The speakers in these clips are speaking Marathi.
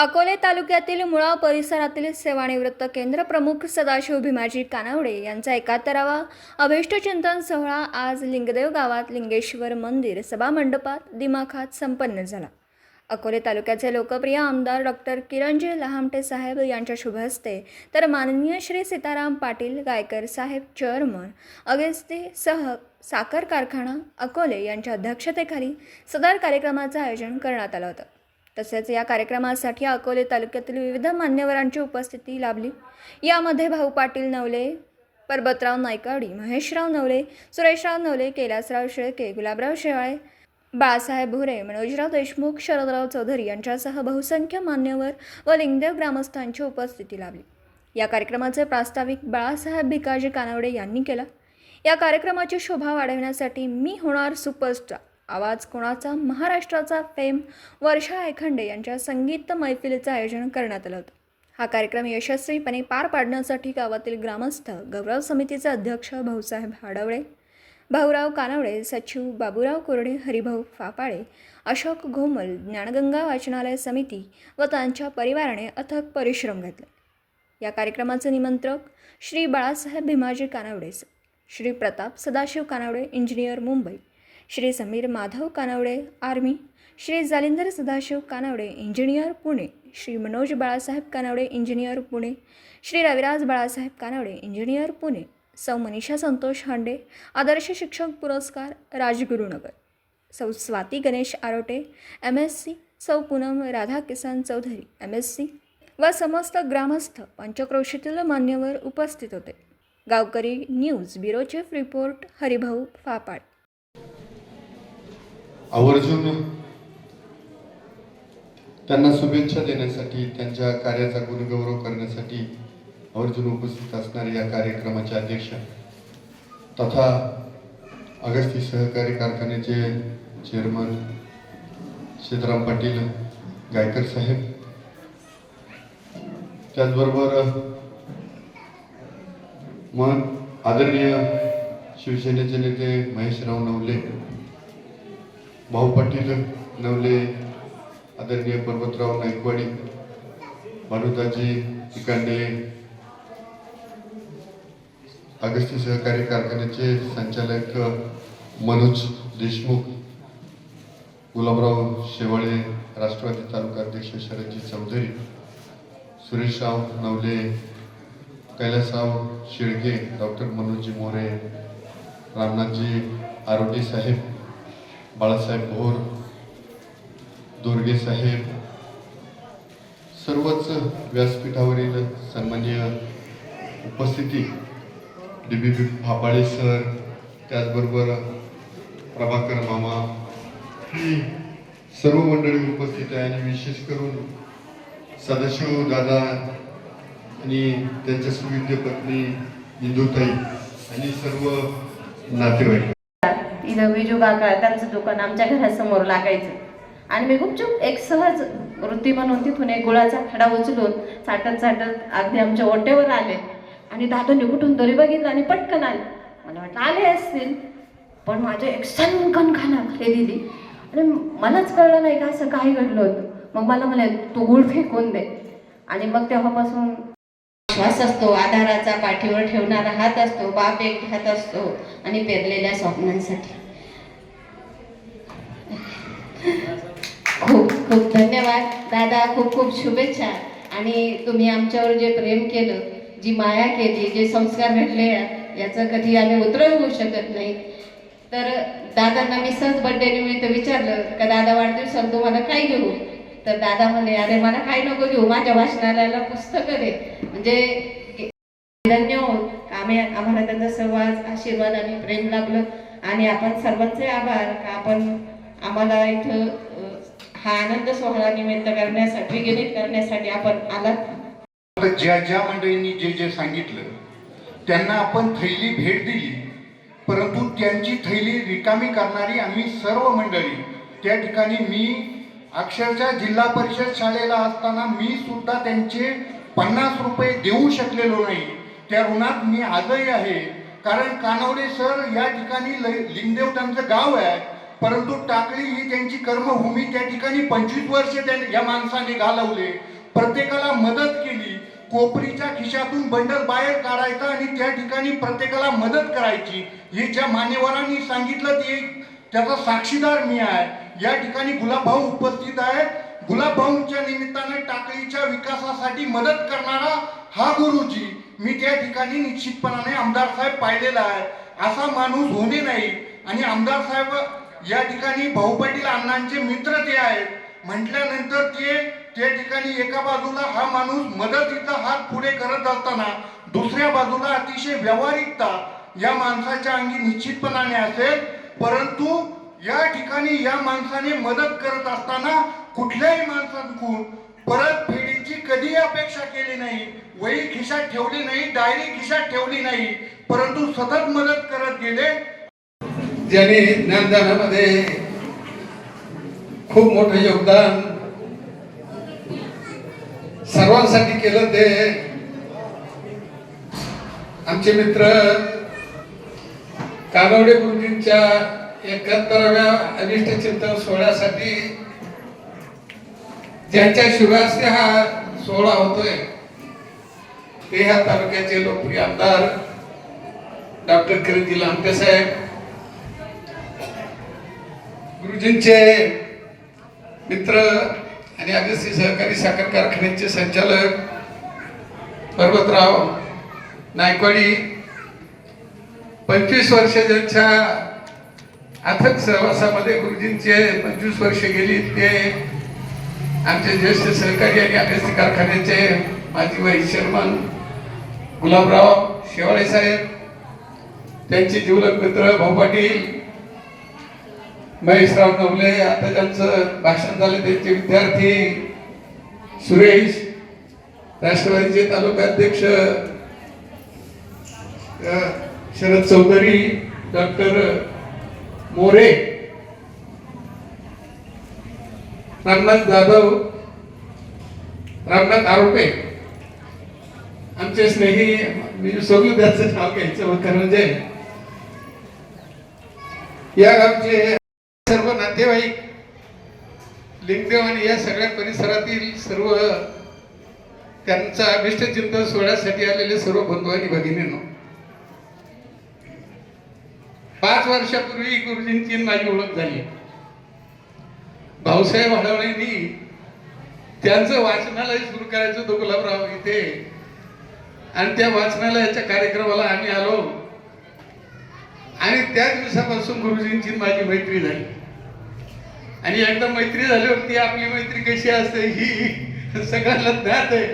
अकोले तालुक्यातील मुळा परिसरातील सेवानिवृत्त केंद्र प्रमुख सदाशिव भीमाजी कानावडे यांचा एकाहत्तरावा अभिष्टचिंतन सोहळा आज लिंगदेव गावात लिंगेश्वर मंदिर सभामंडपात दिमाखात संपन्न झाला. अकोले तालुक्याचे लोकप्रिय आमदार डॉक्टर किरणजी लहामटे साहेब यांच्या शुभ हस्ते तर माननीय श्री सीताराम पाटील गायकर साहेब चेअरमन अगस्ते सह साखर कारखाना अकोले यांच्या अध्यक्षतेखाली सदर कार्यक्रमाचं आयोजन करण्यात आलं होतं. तसेच या कार्यक्रमासाठी अकोले तालुक्यातील विविध मान्यवरांची उपस्थिती लाभली. यामध्ये भाऊ पाटील नवले परबतराव नायकाडी महेशराव नवले सुरेशराव नवले कैलासराव शेळके गुलाबराव शेवाळे बाळासाहेब भुरे मनोजराव देशमुख शरदराव चौधरी यांच्यासह बहुसंख्य मान्यवर व लिंगदेव ग्रामस्थांची उपस्थिती लाभली. या कार्यक्रमाचे प्रास्ताविक बाळासाहेब भिकाजी कानवडे यांनी केला. या कार्यक्रमाची शोभा वाढवण्यासाठी मी होणार सुपरस्टार. आवाज कोणाचा? महाराष्ट्राचा फेम वर्षा एखंडे यांच्या संगीत मैफिलीचं आयोजन करण्यात आलं होतं. हा कार्यक्रम यशस्वीपणे पार पाडण्यासाठी गावातील ग्रामस्थ गौरव समितीचे अध्यक्ष भाऊसाहेब हाडवळे भाऊराव कानवडे सचिव बाबूराव कोरडे हरिभाऊ फापाळे अशोक घोमल ज्ञानगंगा वाचनालय समिती व त्यांच्या परिवाराने अथक परिश्रम घेतले. या कार्यक्रमाचे निमंत्रक Shri Balasaheb Bhimaji Kanawade Shri Pratap Sadashiv Kanawade engineer Mumbai Shri Sameer Madhav Kanawade army Shri Jalindar Sadashiv Kanawade engineer Pune Shri Manoj Balasaheb Kanawade engineer Pune Shri Raviraj Balasaheb Kanawade engineer Pune Sau Manisha Santosh Hande आदर्श शिक्षक पुरस्कार Rajgurunagar Sau Swati Ganesh Arote M S C Sau Poonam Radha Kisan Chaudhari M S C व समस्त ग्रामस्थ पंचक्रोशीतील मान्यवर उपस्थित होते. Gaonkari news bureau chief report Haribhau Phapad. आवर्जून त्यांना शुभेच्छा देण्यासाठी त्यांच्या कार्याचा गुणगौरव करण्यासाठी आवर्जून उपस्थित असणारे या कार्यक्रमाचे अध्यक्ष तथा अगस्ती सहकारी कारखान्याचे चेअरमन सीताराम पाटील गायकर साहेब. त्याचबरोबर मग आदरणीय शिवसेनेचे नेते महेशराव नवले भाऊ पाटील नवले आदरणीय पर्वतराव नाईकवाडी भानुदाजी तिकांडे अगस्ती सहकारी कारखान्याचे संचालक मनोज देशमुख गुलाबराव शेवाळे राष्ट्रवादी तालुका अध्यक्ष शरदजी चौधरी सुरेशराव नवले कैलासराव शेळके डॉक्टर मनोजी मोरे रामनाथजी आरोटी साहेब बाळासाहेब भोर दोरगे साहेब सर्वच व्यासपीठावरील सन्मान्य उपस्थिती D B P Phapale sir त्याचबरोबर प्रभाकर मामा ही सर्व मंडळी उपस्थित आहे आणि विशेष करून सदाशिव दादा आणि त्यांच्या सुविद्य पत्नी इंदुताई आणि सर्व नातेवाईक. इथं विजू काका त्यांचं दुकान आमच्या घरासमोर लागायचं. आणि मी गुपचूप एक सहज वृत्ती म्हणून तिथून एक गुळाचा खडा उचलून चाटत चाटत अगदी आमच्या ओट्यावर आले. आणि दादाने कुठून तरी बघितलं आणि पटकन आले. मला वाटलं आले असतील पण माझ्या एक सनकन खाना खाली दिली आणि मलाच कळलं नाही का असं काही घडलं होतं. मग मला म्हणे तू गुळ फेकून दे. आणि मग तेव्हापासून श्वास असतो आधाराचा पाठीवर ठेवणारा हात असतो बाप एक हात असतो आणि पेरलेल्या स्वप्नांसाठी. खूप खूप धन्यवाद. दादा खूप खूप शुभेच्छा. आणि तुम्ही आमच्यावर जे प्रेम केलं जी माया केली जे संस्कार घडले याचं कधी आम्ही उतरवू होऊ शकत नाही. तर दादांना मी सहज बड्डे निमित्त विचारलं का दादा वाढदिवसाला तुम्हाला काय घेऊ? तर दादा म्हणे अरे मला काय नको घेऊ माझ्या वाचनालयाला पुस्तकं दे. म्हणजे धन्य होत आम्ही आम्हाला त्यांचा सहवास आशीर्वाद आणि प्रेम लाभलं. आणि आपण सर्वांचे आभार. का आपण आम्हाला इथं हा आनंद सोहळा निमित्त करण्यासाठी विगणित करण्यासाठी आपण आलात. ज्या ज्या मंडळींनी जे जे सांगितलं त्यांना आपण थैली भेट दिली परंतु त्यांची थैली रिकामी करणारी आम्ही सर्व मंडळी त्या ठिकाणी मी अक्षरशः जिल्हा परिषद शाळेला असताना मी सुद्धा त्यांचे पन्नास रुपये देऊ शकलेलो नाही. त्या ऋणात मी आजही आहे. कारण कानवडे सर या ठिकाणी लिंगदेव त्यांचं गाव आहे. परंतु टाकळी ही त्यांची कर्मभूमी त्या ठिकाणी पंचवीस वर्ष या माणसाने घालवले. प्रत्येकाला मदत केली. कोपरीच्या खिशातून बंडल बाहेर काढायचा आणि त्या ठिकाणी प्रत्येकाला मदत करायची. हे ज्या मान्यवरांनी सांगितलं ते त्याचा साक्षीदार मी आहे. या ठिकाणी गुलाबभाऊ उपस्थित आहेत गुलाबभाऊंच्या निमित्ताने टाकळीच्या विकासासाठी मदत करणारा हा गुरुजी मी त्या ठिकाणी निश्चितपणाने आमदार साहेब पाहिलेला आहे. असा माणूस होणे नाही. आणि आमदार साहेब या ठिकाणी भाऊ पाटील अण्णांचे मित्र ते आहेत म्हटल्यानंतर ते त्या ठिकाणी एका बाजूला हा माणूस मदतीचा हात पुढे करत असताना दुसऱ्या बाजूला अतिशय व्यावहारिकता या माणसाच्या अंगी निश्चितपणाने असेल. परंतु या ठिकाणी या माणसाने मदत करत असताना कुठल्याही माणसांकडून परत फेडीची कधीही अपेक्षा केली नाही वही खिशात ठेवली नाही डायरी खिशात ठेवली नाही परंतु सतत मदत करत गेले. ज्यांनी ज्ञानदानामध्ये खूप मोठं योगदान सर्वांसाठी केलं ते आमचे मित्र कानवडे गुरुजींच्या एकाहत्तराव्या अनिष्ट चिंतन सोहळ्यासाठी ज्यांच्या शुभास्ते हा सोहळा होतोय ते ह्या तालुक्याचे लोकप्रिय आमदार डॉक्टर किरणजी लामटे साहेब गुरुजींचे मित्र आणि अगस्ती सहकारी साखर कारखान्याचे संचालक पर्वतराव नायकवाडी पंचवीस वर्ष ज्यांच्या अथक सहवासामध्ये गुरुजींचे पंचवीस वर्ष गेली. ते आमचे ज्येष्ठ सहकारी आणि अगस्ती कारखान्याचे माजी वाईस चेअरमन गुलाबराव शेवाळे साहेब त्यांचे जीवलक मित्र भाऊ पाटील महेशराव नवले आता त्यांचं भाषण झालं त्यांचे विद्यार्थी सुरेश राष्ट्रवादीचे तालुकाध्यक्ष अध्यक्ष शरद चौधरी डॉक्टर मोरे रामनाथ जाधव रामनाथ आरोपे आमचे स्नेही मी विसरलो त्याचं नाव घ्यायचं कारण म्हणजे या गावचे नातेवाईक लिंगदेव आणि या सगळ्या परिसरातील सर्व त्यांचा अभिष्ट चिंतन सोहळ्यासाठी आलेले सर्व बंधू आणि भगिनींनो. पाच वर्षापूर्वी गुरुजींची माझी ओळख झाली. भाऊसाहेब हडवणेंनी त्यांचं वाचनालय सुरू करायचं होतं गुलाबराव इथे. आणि त्या वाचनालयाच्या कार्यक्रमाला आम्ही आलो. आणि त्या दिवसापासून गुरुजींची माझी मैत्री झाली. आणि एकदा मैत्री झाल्यावरती आपली मैत्री कशी असते ही सगळ्यांना ज्ञात आहे.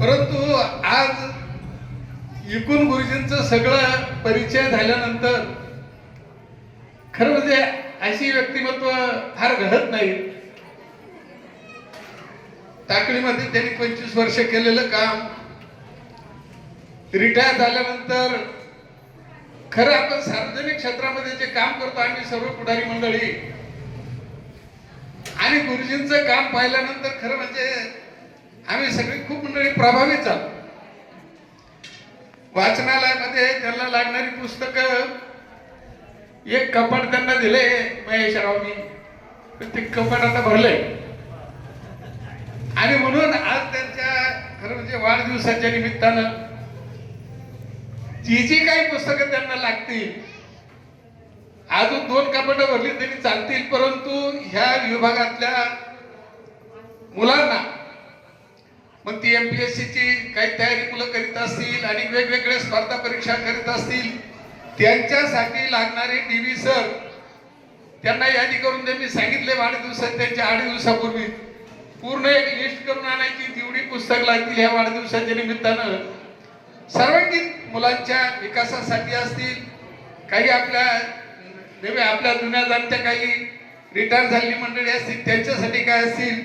परंतु आज एकूण गुरुजींचं सगळं परिचय झाल्यानंतर खरं म्हणजे अशी व्यक्तिमत्व फार घडत नाही. टाकळीमध्ये त्यांनी पंचवीस वर्ष केलेलं काम. रिटायर झाल्यानंतर खरं आपण सार्वजनिक क्षेत्रामध्ये जे काम करतो आम्ही सर्व पुढारी मंडळी आणि गुरुजींचं काम पाहिल्यानंतर खरं म्हणजे आम्ही सगळी खूप मंडळी प्रभावित झालो. वाचनालयामध्ये त्यांना लागणारी पुस्तकं एक कपाट त्यांना दिले महेशरावनी. पण ते कपाट आता भरले. आणि म्हणून आज त्यांच्या खरं म्हणजे वाढदिवसाच्या निमित्तानं जी जी काही पुस्तकं त्यांना लागतील अजून दोन कपाट भरली तरी चालतील परंतु ह्या विभागातल्या मुलांना मग ती एमपीएससी ची काही तयारी मुलं करीत असतील आणि वेगवेगळ्या स्पर्धा परीक्षा करीत असतील त्यांच्यासाठी लागणारे डीव्ही सर त्यांना यादी करून दे मी सांगितले वाढदिवसात त्यांच्या आठ दिवसापूर्वी. पूर्ण एक लिस्ट करून आणायची तेवढी पुस्तक लागतील ह्या वाढदिवसाच्या निमित्तानं. सर्वांगीण मुलांच्या विकासासाठी असतील काही आपल्या नव्हे आपल्या जुन्या जाणत्या काही रिटायर झालेली मंडळी असतील त्यांच्यासाठी काय असतील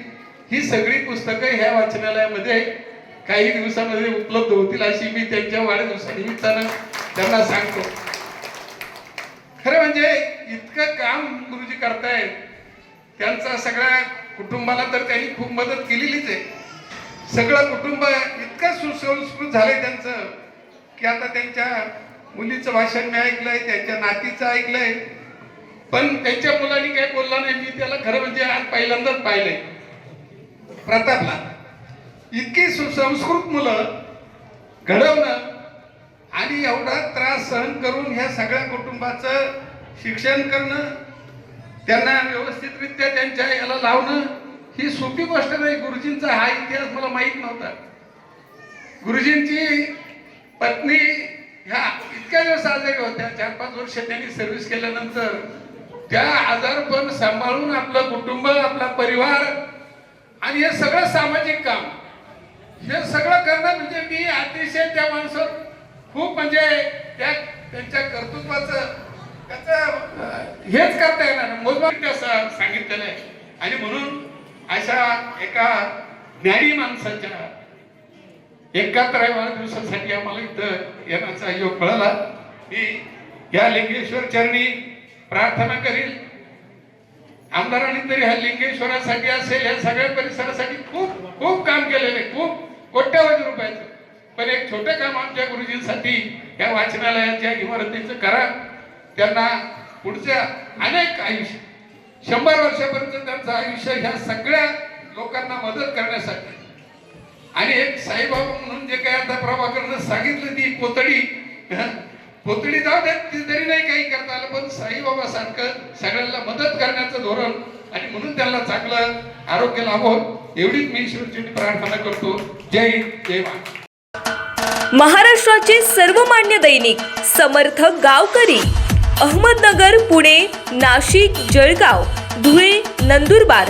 ही सगळी पुस्तकं ह्या वाचनालयामध्ये काही दिवसामध्ये उपलब्ध होतील अशी मी त्यांच्या वाढदिवसानिमित्तानं त्यांना सांगतो. खरं म्हणजे इतकं काम गुरुजी करतायत त्यांचा सगळ्या कुटुंबाला तर त्यांनी खूप मदत केलेलीच आहे. सगळं कुटुंब इतकं सुसंस्कृत झालंय त्यांचं की आता त्यांच्या मुलीचं भाषण मी ऐकलंय त्यांच्या नातीचं ऐकलंय. पण त्यांच्या मुलांनी काही बोलला नाही मी त्याला खरं म्हणजे आज पहिल्यांदाच पाहिलंय. प्रतापला. इतकी सुसंस्कृत मुलं घडवणं आणि एवढा त्रास सहन करून ह्या सगळ्या कुटुंबाचं शिक्षण करणं त्यांना व्यवस्थितरित्या त्यांच्या याला लावणं ही सोपी गोष्ट नाही. गुरुजींचा हा इतिहास मला माहीत नव्हता. गुरुजींची पत्नी ह्या इतक्या दिवस आजारी होत्या चार पाच वर्ष त्यांनी सर्व्हिस केल्यानंतर त्या आजारपण सांभाळून आपलं कुटुंब आपला परिवार आणि हे सगळं सामाजिक काम. हे सगळं करणं म्हणजे मी अतिशय त्या माणसावर खूप म्हणजे त्या त्यांच्या कर्तृत्वाचं त्याचं हेच करता येणार मोजमाप असं सांगितलेलं आहे. आणि म्हणून अशा एका ज्ञानी माणसाच्या एकाहत्तराव्या दिवसासाठी आम्हाला इथं येण्याचा योग मिळाला मी या लिंगेश्वर चरणी प्रार्थना करील. आमदारांनी तरी ह्या लिंगेश्वरासाठी असेल या सगळ्या परिसरासाठी खूप खूप काम केलेलं आहे. खूप कोट्यावधी रुपयाचं. पण एक छोटं काम आमच्या गुरुजींसाठी या वाचनालयाच्या इमारतीचं करा. त्यांना पुढच्या अनेक आयुष्य शंभर वर्षापर्यंत त्यांचं आयुष्य ह्या सगळ्या लोकांना मदत करण्यासाठी आणि एक साईबाबा म्हणून जे काय आता प्रभाकरनं सांगितलं ती पोतडी पोतडी जाऊ देत ती तरी नाही काही करता आलं पण साईबाबा सारखं सगळ्यांना मदत करण्याचं धोरण आणि म्हणून त्यांना चांगलं आरोग्य लाभो. एवढीच मी ईश्वरची प्रार्थना करतो. जय हिंद जय महाराष्ट्र. महाराष्ट्राचे सर्वमान्य दैनिक समर्थ गावकरी अहमदनगर पुणे नाशिक जळगाव धुळे नंदुरबार